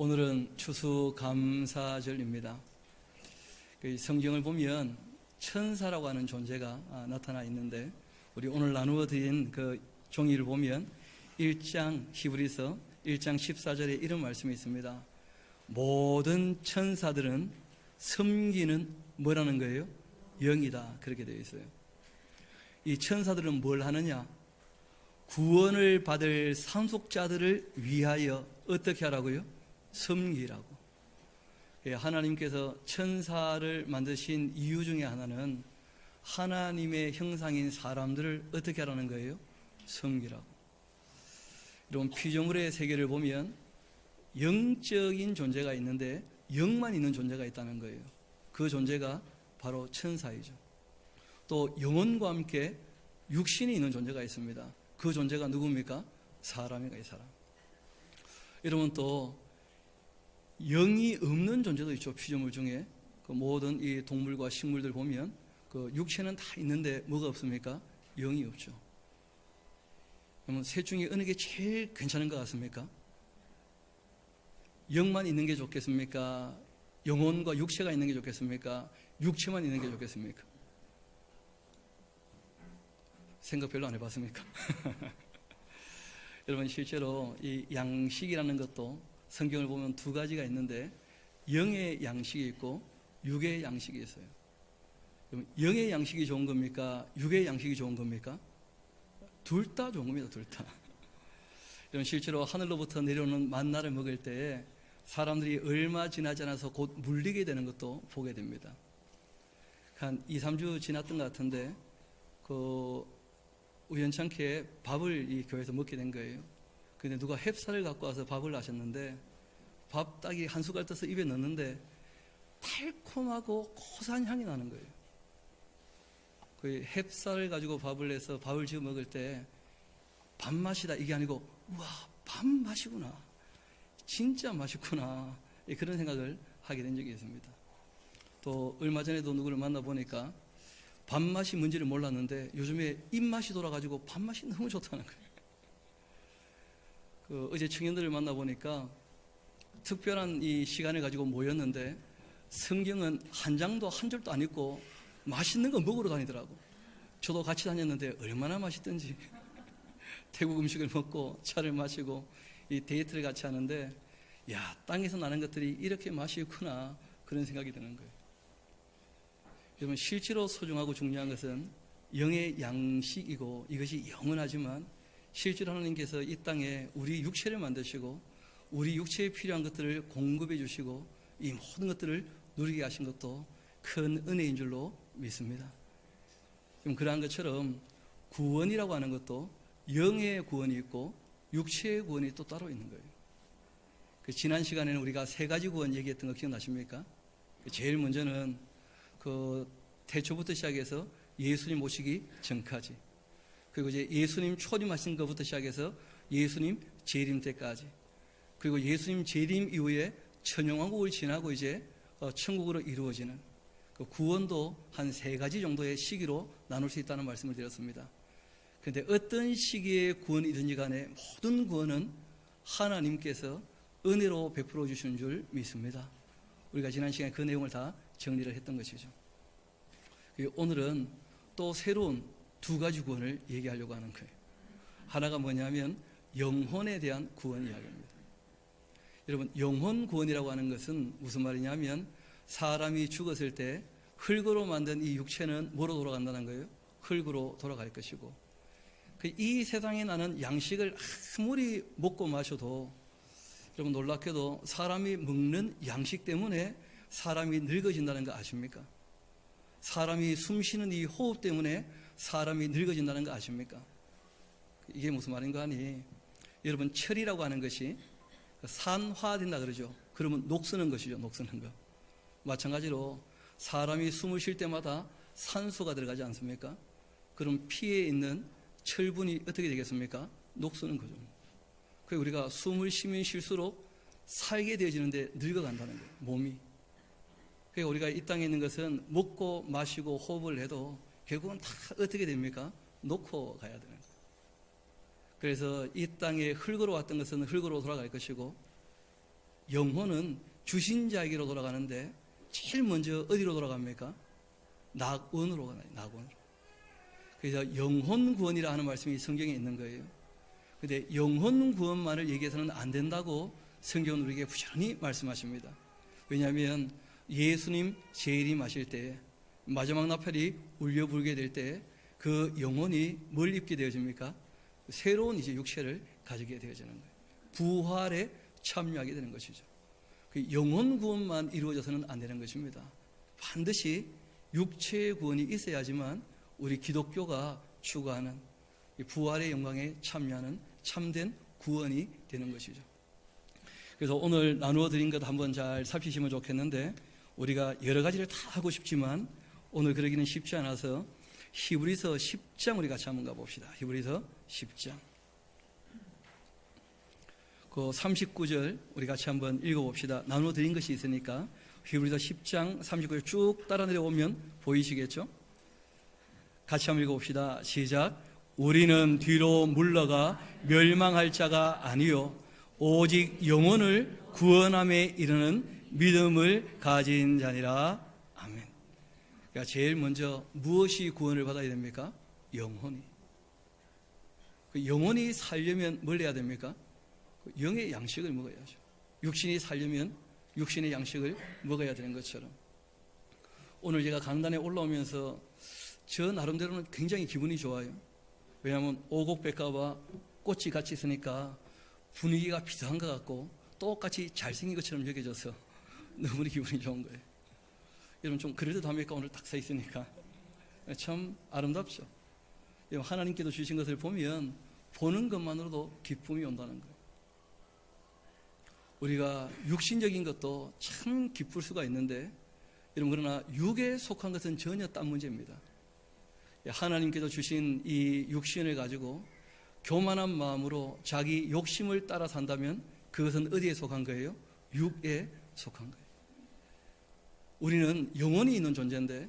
오늘은 추수감사절입니다. 그 성경을 보면 천사라고 하는 존재가 아, 나타나 있는데 우리 오늘 나누어 드린 그 종이를 보면 1장 히브리서 1장 14절에 이런 말씀이 있습니다. 모든 천사들은 섬기는 뭐라는 거예요? 영이다. 그렇게 되어 있어요. 이 천사들은 뭘 하느냐? 구원을 받을 상속자들을 위하여 어떻게 하라고요? 섬기라고. 예, 하나님께서 천사를 만드신 이유 중에 하나는 하나님의 형상인 사람들을 어떻게 하라는 거예요? 섬기라고. 이런 피조물의 세계를 보면 영적인 존재가 있는데 영만 있는 존재가 있다는 거예요. 그 존재가 바로 천사이죠. 또 영혼과 함께 육신이 있는 존재가 있습니다. 그 존재가 누굽니까? 사람이가 이 사람. 여러분 또 영이 없는 존재도 있죠. 피조물 중에 그 모든 이 동물과 식물들 보면 그 육체는 다 있는데 뭐가 없습니까? 영이 없죠. 그러면 셋 중에 어느 게 제일 괜찮은 것 같습니까? 영만 있는 게 좋겠습니까? 영혼과 육체가 있는 게 좋겠습니까? 육체만 있는 게 좋겠습니까? 생각 별로 안 해봤습니까? 여러분 실제로 이 양식이라는 것도 성경을 보면 두 가지가 있는데 영의 양식이 있고 육의 양식이 있어요. 영의 양식이 좋은 겁니까? 육의 양식이 좋은 겁니까? 둘 다 좋은 겁니다. 둘 다. 이런 실제로 하늘로부터 내려오는 만나를 먹을 때 사람들이 얼마 지나지 않아서 곧 물리게 되는 것도 보게 됩니다. 한 2, 3주 지났던 것 같은데 그 우연찮게 밥을 이 교회에서 먹게 된 거예요. 근데 누가 햅쌀을 갖고 와서 밥을 하셨는데 밥 딱이 한 숟갈 떠서 입에 넣는데 달콤하고 고소한 향이 나는 거예요. 그 햅쌀을 가지고 밥을 내서 밥을 지어 먹을 때 밥맛이다 이게 아니고 우와 밥맛이구나 진짜 맛있구나 예, 그런 생각을 하게 된 적이 있습니다. 또 얼마 전에도 누구를 만나 보니까 밥맛이 뭔지를 몰랐는데 요즘에 입맛이 돌아가지고 밥맛이 너무 좋다는 거예요. 그 어제 청년들을 만나 보니까 특별한 이 시간을 가지고 모였는데 성경은 한 장도 한 줄도 안 읽고 맛있는 거 먹으러 다니더라고. 저도 같이 다녔는데 얼마나 맛있던지 태국 음식을 먹고 차를 마시고 이 데이트를 같이 하는데 야 땅에서 나는 것들이 이렇게 맛이 있구나 그런 생각이 드는 거예요. 여러분 실제로 소중하고 중요한 것은 영의 양식이고 이것이 영원하지만 실제로 하나님께서 이 땅에 우리 육체를 만드시고 우리 육체에 필요한 것들을 공급해 주시고 이 모든 것들을 누리게 하신 것도 큰 은혜인 줄로 믿습니다. 그럼 그러한 것처럼 구원이라고 하는 것도 영의 구원이 있고 육체의 구원이 또 따로 있는 거예요. 그 지난 시간에는 우리가 세 가지 구원 얘기했던 거 기억나십니까? 그 제일 먼저는 그 태초부터 시작해서 예수님 모시기 전까지 그리고 이제 예수님 초림하신 것부터 시작해서 예수님 재림 때까지 그리고 예수님 재림 이후에 천영왕국을 지나고 이제 어, 천국으로 이루어지는 그 구원도 한 세 가지 정도의 시기로 나눌 수 있다는 말씀을 드렸습니다. 그런데 어떤 시기의 구원이든지 간에 모든 구원은 하나님께서 은혜로 베풀어 주시는 줄 믿습니다. 우리가 지난 시간에 그 내용을 다 정리를 했던 것이죠. 오늘은 또 새로운 두 가지 구원을 얘기하려고 하는 거예요. 하나가 뭐냐면 영혼에 대한 구원 이야기입니다. 여러분, 영혼 구원이라고 하는 것은 무슨 말이냐면 사람이 죽었을 때 흙으로 만든 이 육체는 뭐로 돌아간다는 거예요? 흙으로 돌아갈 것이고 그이 세상에 나는 양식을 아무리 먹고 마셔도 여러분 놀랍게도 사람이 먹는 양식 때문에 사람이 늙어진다는 거 아십니까? 사람이 숨 쉬는 이 호흡 때문에 사람이 늙어진다는 거 아십니까? 이게 무슨 말인가 하니 여러분 철이라고 하는 것이 산화된다 그러죠. 그러면 녹쓰는 것이죠. 녹쓰는 거. 마찬가지로 사람이 숨을 쉴 때마다 산소가 들어가지 않습니까? 그럼 피에 있는 철분이 어떻게 되겠습니까? 녹쓰는 거죠. 그 우리가 숨을 쉬면 쉴수록 살게 되어지는데 늙어간다는 거예요. 몸이. 그러니까 우리가 이 땅에 있는 것은 먹고 마시고 호흡을 해도 결국은 다 어떻게 됩니까? 놓고 가야 되는. 그래서 이 땅에 흙으로 왔던 것은 흙으로 돌아갈 것이고 영혼은 주신 자에게로 돌아가는데 제일 먼저 어디로 돌아갑니까? 낙원으로 가요. 낙원으로. 그래서 영혼 구원이라 하는 말씀이 성경에 있는 거예요. 근데 영혼 구원만을 얘기해서는 안 된다고 성경은 우리에게 부지런히 말씀하십니다. 왜냐하면 예수님 재림하실 때 마지막 나팔이 울려 불게 될 때 그 영혼이 뭘 입게 되어집니까? 새로운 이제 육체를 가지게 되어지는 거예요. 부활에 참여하게 되는 것이죠. 그 영혼 구원만 이루어져서는 안 되는 것입니다. 반드시 육체의 구원이 있어야지만 우리 기독교가 추구하는 이 부활의 영광에 참여하는 참된 구원이 되는 것이죠. 그래서 오늘 나누어 드린 것 한번 잘 살피시면 좋겠는데 우리가 여러 가지를 다 하고 싶지만 오늘 그러기는 쉽지 않아서 히브리서 10장 우리 같이 한번 가봅시다. 히브리서 10장. 그 39절 우리 같이 한번 읽어봅시다. 나누어 드린 것이 있으니까 히브리서 10장 39절 쭉 따라 내려오면 보이시겠죠? 같이 한번 읽어봅시다. 시작. 우리는 뒤로 물러가 멸망할 자가 아니요 오직 영혼을 구원함에 이르는 믿음을 가진 자니라. 그러니까 제일 먼저 무엇이 구원을 받아야 됩니까? 영혼이. 그 영혼이 살려면 뭘 해야 됩니까? 그 영의 양식을 먹어야죠. 육신이 살려면 육신의 양식을 먹어야 되는 것처럼. 오늘 제가 강단에 올라오면서 저 나름대로는 굉장히 기분이 좋아요. 왜냐하면 오곡백과와 꽃이 같이 있으니까 분위기가 비슷한 것 같고 똑같이 잘생긴 것처럼 여겨져서 너무 기분이 좋은 거예요. 여러분 좀 그래도 답니까? 오늘 딱 서 있으니까 참 아름답죠. 하나님께도 주신 것을 보면 보는 것만으로도 기쁨이 온다는 거예요. 우리가 육신적인 것도 참 기쁠 수가 있는데 여러분 그러나 육에 속한 것은 전혀 딴 문제입니다. 하나님께서 주신 이 육신을 가지고 교만한 마음으로 자기 욕심을 따라 산다면 그것은 어디에 속한 거예요? 육에 속한 거예요. 우리는 영혼이 있는 존재인데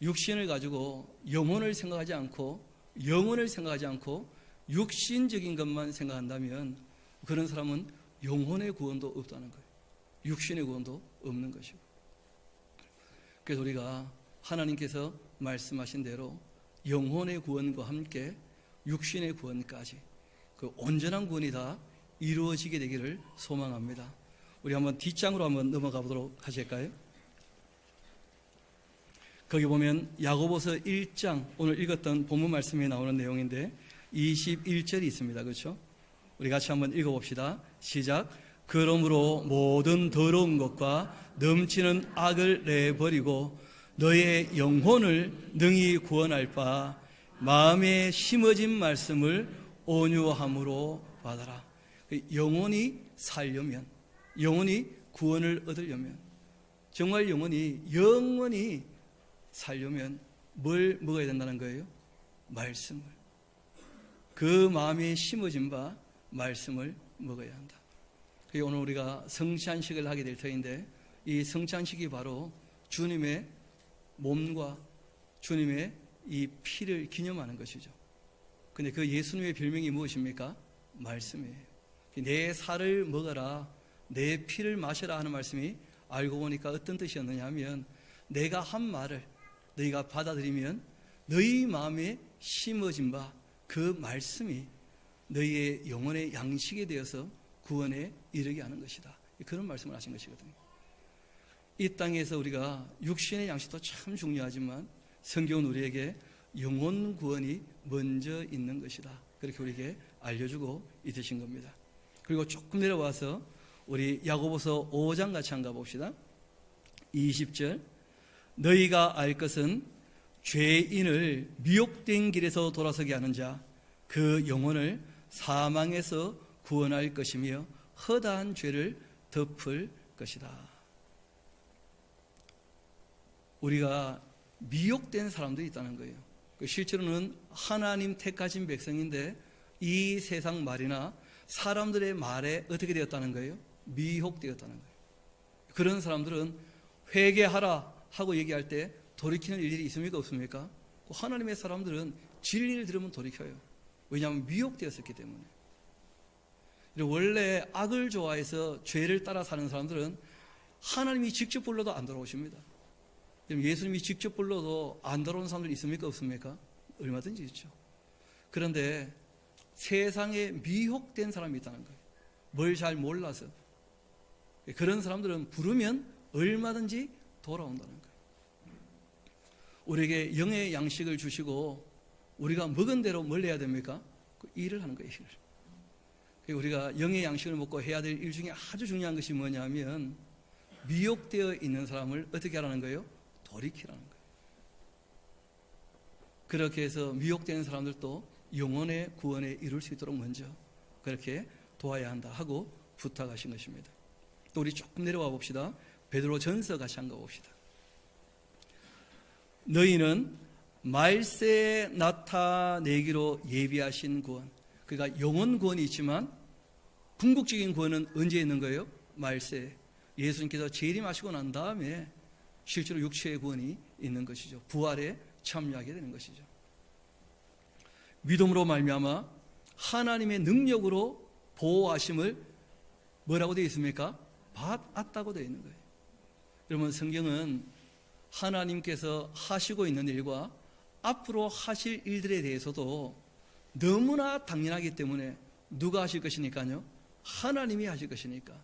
육신을 가지고 영혼을 생각하지 않고 영혼을 생각하지 않고 육신적인 것만 생각한다면 그런 사람은 영혼의 구원도 없다는 거예요. 육신의 구원도 없는 것이고. 그래서 우리가 하나님께서 말씀하신 대로 영혼의 구원과 함께 육신의 구원까지 그 온전한 구원이 다 이루어지게 되기를 소망합니다. 우리 한번 뒷장으로 한번 넘어가 보도록 하실까요? 거기 보면 야고보서 1장 오늘 읽었던 본문 말씀에 나오는 내용인데 21절이 있습니다. 그렇죠? 우리 같이 한번 읽어 봅시다. 시작. 그러므로 모든 더러운 것과 넘치는 악을 내버리고 너의 영혼을 능히 구원할 바 마음에 심어진 말씀을 온유함으로 받아라. 영혼이 살려면, 영혼이 구원을 얻으려면, 정말 영혼이 영원히 살려면 뭘 먹어야 된다는 거예요? 말씀을. 그 마음에 심어진 바 말씀을 먹어야 한다. 오늘 우리가 성찬식을 하게 될 터인데 이 성찬식이 바로 주님의 몸과 주님의 이 피를 기념하는 것이죠. 근데 그 예수님의 별명이 무엇입니까? 말씀이에요. 내 살을 먹어라, 내 피를 마셔라 하는 말씀이 알고 보니까 어떤 뜻이었느냐 하면 내가 한 말을 너희가 받아들이면 너희 마음에 심어진 바 그 말씀이 너희의 영혼의 양식이 되어서 구원에 이르게 하는 것이다. 그런 말씀을 하신 것이거든요. 이 땅에서 우리가 육신의 양식도 참 중요하지만 성경은 우리에게 영혼 구원이 먼저 있는 것이다. 그렇게 우리에게 알려주고 있으신 겁니다. 그리고 조금 내려와서 우리 야고보서 5장 같이 한가 봅시다. 20절 너희가 알 것은 죄인을 미혹된 길에서 돌아서게 하는 자 그 영혼을 사망에서 구원할 것이며 허다한 죄를 덮을 것이다. 우리가 미혹된 사람들이 있다는 거예요. 그 실제로는 하나님 택하신 백성인데 이 세상 말이나 사람들의 말에 어떻게 되었다는 거예요? 미혹되었다는 거예요. 그런 사람들은 회개하라 하고 얘기할 때 돌이키는 일들이 있습니까? 없습니까? 그 하나님의 사람들은 진리를 들으면 돌이켜요. 왜냐하면 미혹되었었기 때문에. 원래 악을 좋아해서 죄를 따라 사는 사람들은 하나님이 직접 불러도 안 돌아오십니다. 예수님이 직접 불러도 안 돌아오는 사람들 있습니까? 없습니까? 얼마든지 있죠. 그런데 세상에 미혹된 사람이 있다는 거예요. 뭘 잘 몰라서. 그런 사람들은 부르면 얼마든지 돌아온다는 거예요. 우리에게 영의 양식을 주시고 우리가 먹은 대로 뭘 해야 됩니까? 그 일을 하는 거예요, 일을. 그러니까 우리가 영의 양식을 먹고 해야 될 일 중에 아주 중요한 것이 뭐냐면 미혹되어 있는 사람을 어떻게 하라는 거예요? 돌이키라는 거예요. 그렇게 해서 미혹되는 사람들도 영혼의 구원에 이룰 수 있도록 먼저 그렇게 도와야 한다 하고 부탁하신 것입니다. 또 우리 조금 내려와 봅시다. 베드로 전서 같이 한가 봅시다. 너희는 말세에 나타내기로 예비하신 구원. 그러니까 영원 구원이 있지만 궁극적인 구원은 언제 있는 거예요? 말세. 예수님께서 재림하시고 난 다음에 실제로 육체의 구원이 있는 것이죠. 부활에 참여하게 되는 것이죠. 믿음으로 말미암아 하나님의 능력으로 보호하심을 뭐라고 되어 있습니까? 받았다고 되어 있는 거예요. 여러분 성경은 하나님께서 하시고 있는 일과 앞으로 하실 일들에 대해서도 너무나 당연하기 때문에 누가 하실 것이니까요? 하나님이 하실 것이니까.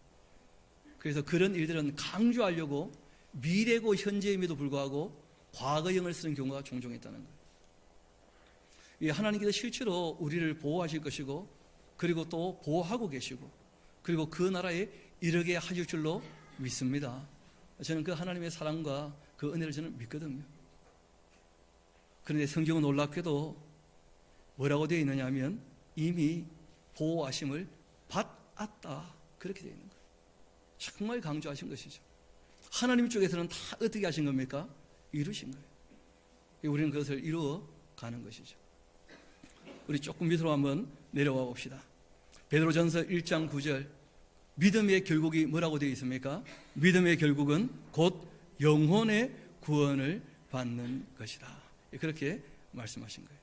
그래서 그런 일들은 강조하려고 미래고 현재임에도 불구하고 과거형을 쓰는 경우가 종종 있다는 거예요. 이 하나님께서 실제로 우리를 보호하실 것이고 그리고 또 보호하고 계시고 그리고 그 나라에 이르게 하실 줄로 믿습니다. 저는 그 하나님의 사랑과 그 은혜를 저는 믿거든요. 그런데 성경은 놀랍게도 뭐라고 되어 있느냐 하면 이미 보호하심을 받았다. 그렇게 되어 있는 거예요. 정말 강조하신 것이죠. 하나님 쪽에서는 다 어떻게 하신 겁니까? 이루신 거예요. 우리는 그것을 이루어 가는 것이죠. 우리 조금 밑으로 한번 내려와 봅시다. 베드로전서 1장 9절 믿음의 결국이 뭐라고 되어 있습니까? 믿음의 결국은 곧 영혼의 구원을 받는 것이다. 그렇게 말씀하신 거예요.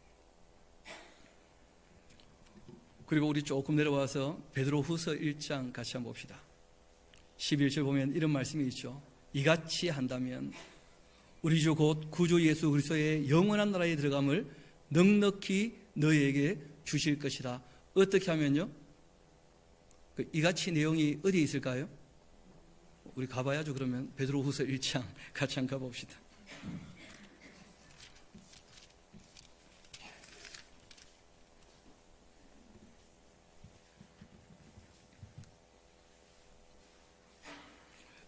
그리고 우리 조금 내려와서 베드로 후서 1장 같이 한번 봅시다. 11절 보면 이런 말씀이 있죠. 이같이 한다면 우리 주 곧 구주 예수 그리스도의 영원한 나라에 들어감을 넉넉히 너희에게 주실 것이다. 어떻게 하면요? 그 이같이 내용이 어디에 있을까요? 우리 가봐야죠. 그러면 베드로 후서 1장 같이 한번 가봅시다.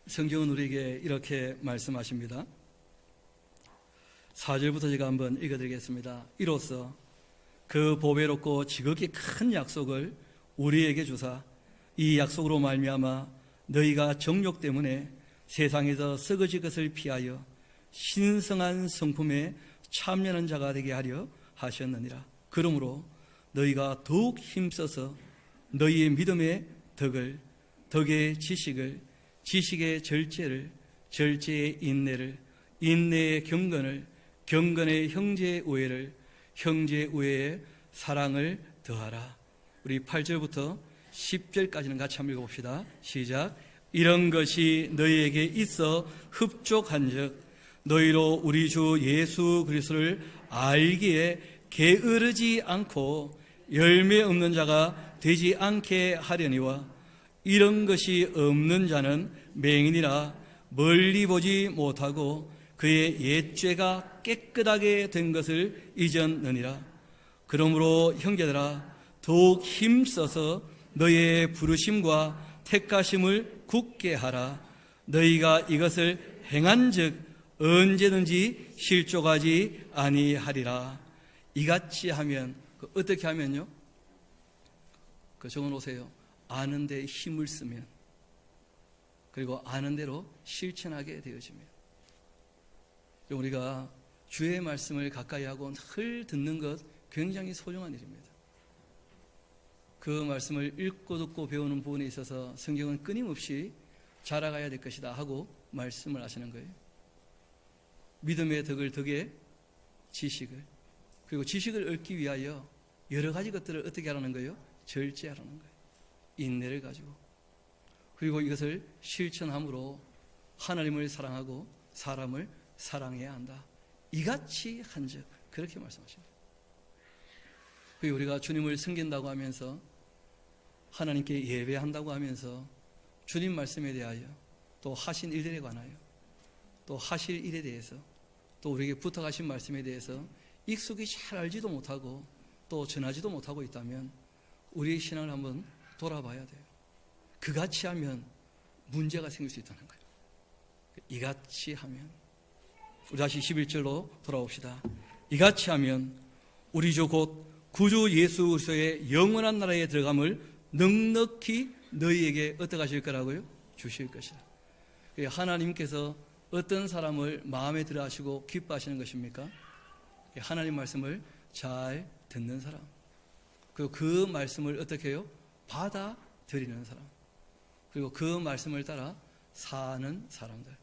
성경은 우리에게 이렇게 말씀하십니다. 4절부터 제가 한번 읽어드리겠습니다. 이로써 그 보배롭고 지극히 큰 약속을 우리에게 주사 이 약속으로 말미암아 너희가 정욕 때문에 세상에서 썩어질 것을 피하여 신성한 성품에 참여하는 자가 되게 하려 하셨느니라. 그러므로 너희가 더욱 힘써서 너희의 믿음의 덕을 덕의 지식을 지식의 절제를 절제의 인내를 인내의 경건을 경건의 형제의 우애를 형제의 우애의 사랑을 더하라. 우리 8절부터 10절까지는 같이 한번 읽어봅시다. 시작. 이런 것이 너희에게 있어 흡족한 즉 너희로 우리 주 예수 그리스도를 알기에 게으르지 않고 열매 없는 자가 되지 않게 하려니와 이런 것이 없는 자는 맹인이라 멀리 보지 못하고 그의 옛죄가 깨끗하게 된 것을 잊었느니라. 그러므로 형제들아 더욱 힘써서 너희의 부르심과 택하심을 굳게 하라. 너희가 이것을 행한즉 언제든지 실족하지 아니하리라. 이같이 하면 그 어떻게 하면요? 그 적어 놓으세요. 아는 데 힘을 쓰면 그리고 아는 대로 실천하게 되어집니다. 우리가 주의 말씀을 가까이 하고 늘 듣는 것 굉장히 소중한 일입니다. 그 말씀을 읽고 듣고 배우는 부분에 있어서 성경은 끊임없이 자라가야 될 것이다 하고 말씀을 하시는 거예요. 믿음의 덕을 덕에 지식을 그리고 지식을 얻기 위하여 여러 가지 것들을 어떻게 하라는 거예요? 절제하라는 거예요. 인내를 가지고 그리고 이것을 실천함으로 하나님을 사랑하고 사람을 사랑해야 한다. 이같이 한즉 그렇게 말씀하십니다. 우리가 주님을 섬긴다고 하면서 하나님께 예배한다고 하면서 주님 말씀에 대하여 또 하신 일들에 관하여 또 하실 일에 대해서 또 우리에게 부탁하신 말씀에 대해서 익숙히 잘 알지도 못하고 또 전하지도 못하고 있다면 우리의 신앙을 한번 돌아봐야 돼요. 그같이 하면 문제가 생길 수 있다는 거예요. 이같이 하면 우리 다시 11절로 돌아옵시다. 이같이 하면 우리 주 곧 구주 예수 그리스도의 영원한 나라에 들어감을 넉넉히 너희에게 어떻게 하실 거라고요? 주실 것이다. 하나님께서 어떤 사람을 마음에 들어 하시고 기뻐하시는 것입니까? 하나님 말씀을 잘 듣는 사람. 그리고 그 말씀을 어떻게 해요? 받아들이는 사람. 그리고 그 말씀을 따라 사는 사람들.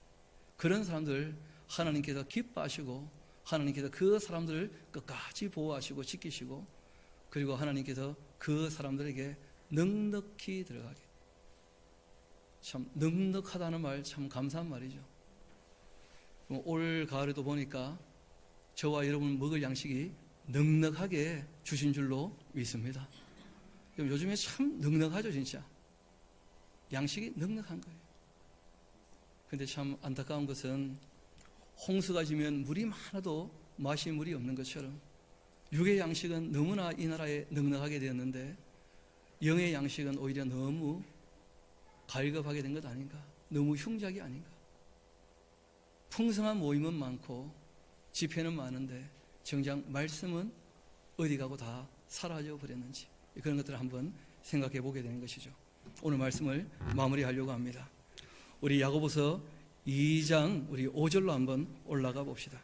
그런 사람들 하나님께서 기뻐하시고 하나님께서 그 사람들을 끝까지 보호하시고 지키시고 그리고 하나님께서 그 사람들에게 넉넉히 들어가게. 참 넉넉하다는 말 참 감사한 말이죠. 올 가을에도 보니까 저와 여러분 먹을 양식이 넉넉하게 주신 줄로 믿습니다. 요즘에 참 넉넉하죠, 진짜. 양식이 넉넉한 거예요. 근데 참 안타까운 것은 홍수가 지면 물이 많아도 마실 물이 없는 것처럼 육의 양식은 너무나 이 나라에 넉넉하게 되었는데 영의 양식은 오히려 너무 갈급하게 된 것 아닌가? 너무 흉작이 아닌가? 풍성한 모임은 많고 집회는 많은데 정작 말씀은 어디 가고 다 사라져 버렸는지 그런 것들을 한번 생각해 보게 되는 것이죠. 오늘 말씀을 마무리하려고 합니다. 우리 야고보서 2장 우리 5절로 한번 올라가 봅시다.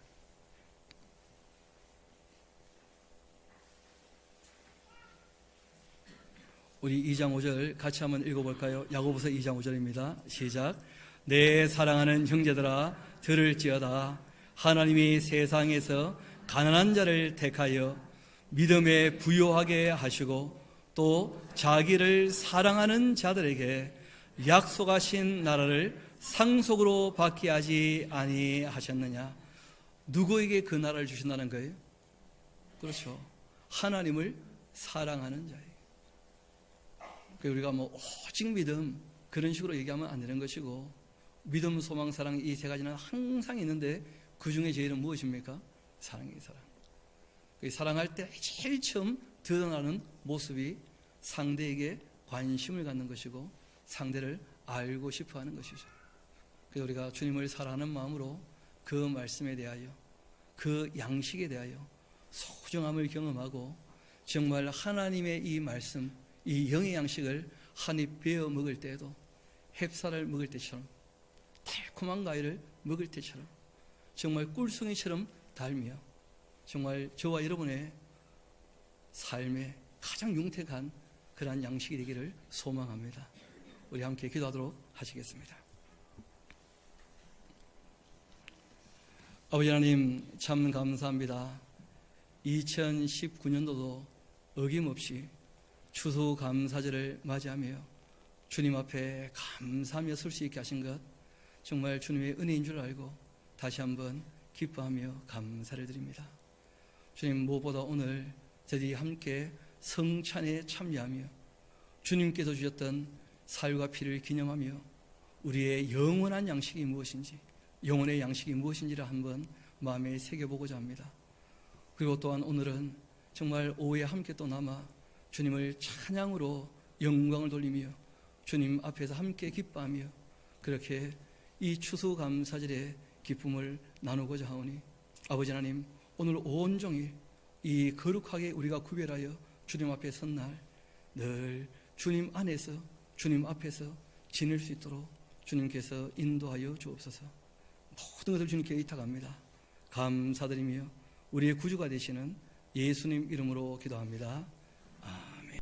우리 2장 5절 같이 한번 읽어볼까요? 야고보서 2장 5절입니다. 시작. 내 사랑하는 형제들아 들을지어다 하나님이 세상에서 가난한 자를 택하여 믿음에 부요하게 하시고 또 자기를 사랑하는 자들에게 약속하신 나라를 상속으로 받게 하지 아니하셨느냐? 누구에게 그 나라를 주신다는 거예요? 그렇죠. 하나님을 사랑하는 자예요. 우리가 뭐 오직 믿음 그런 식으로 얘기하면 안 되는 것이고 믿음, 소망, 사랑 이 세 가지는 항상 있는데 그 중에 제일은 무엇입니까? 사랑이 사랑. 사랑할 때 제일 처음 드러나는 모습이 상대에게 관심을 갖는 것이고 상대를 알고 싶어 하는 것이죠. 그래서 우리가 주님을 사랑하는 마음으로 그 말씀에 대하여 그 양식에 대하여 소중함을 경험하고 정말 하나님의 이 말씀, 이 영의 양식을 한 입 베어 먹을 때에도 햅쌀을 먹을 때처럼 달콤한 과일을 먹을 때처럼 정말 꿀송이처럼 달며 정말 저와 여러분의 삶에 가장 용택한 그러한 양식이 되기를 소망합니다. 우리 함께 기도하도록 하시겠습니다. 아버지 하나님 참 감사합니다. 2019년도도 어김없이 추수감사절을 맞이하며 주님 앞에 감사하며 설 수 있게 하신 것 정말 주님의 은혜인 줄 알고 다시 한번 기뻐하며 감사를 드립니다. 주님 무엇보다 오늘 저희들이 함께 성찬에 참여하며 주님께서 주셨던 살과 피를 기념하며 우리의 영원한 양식이 무엇인지 영혼의 양식이 무엇인지를 한번 마음에 새겨보고자 합니다. 그리고 또한 오늘은 정말 오후에 함께 또 남아 주님을 찬양으로 영광을 돌리며 주님 앞에서 함께 기뻐하며 그렇게 이 추수감사절의 기쁨을 나누고자 하오니 아버지 하나님 오늘 온종일 이 거룩하게 우리가 구별하여 주님 앞에 선 날 늘 주님 안에서 주님 앞에서 지낼 수 있도록 주님께서 인도하여 주옵소서 모든 것을 주님께 의탁합니다 감사드리며 우리의 구주가 되시는 예수님 이름으로 기도합니다.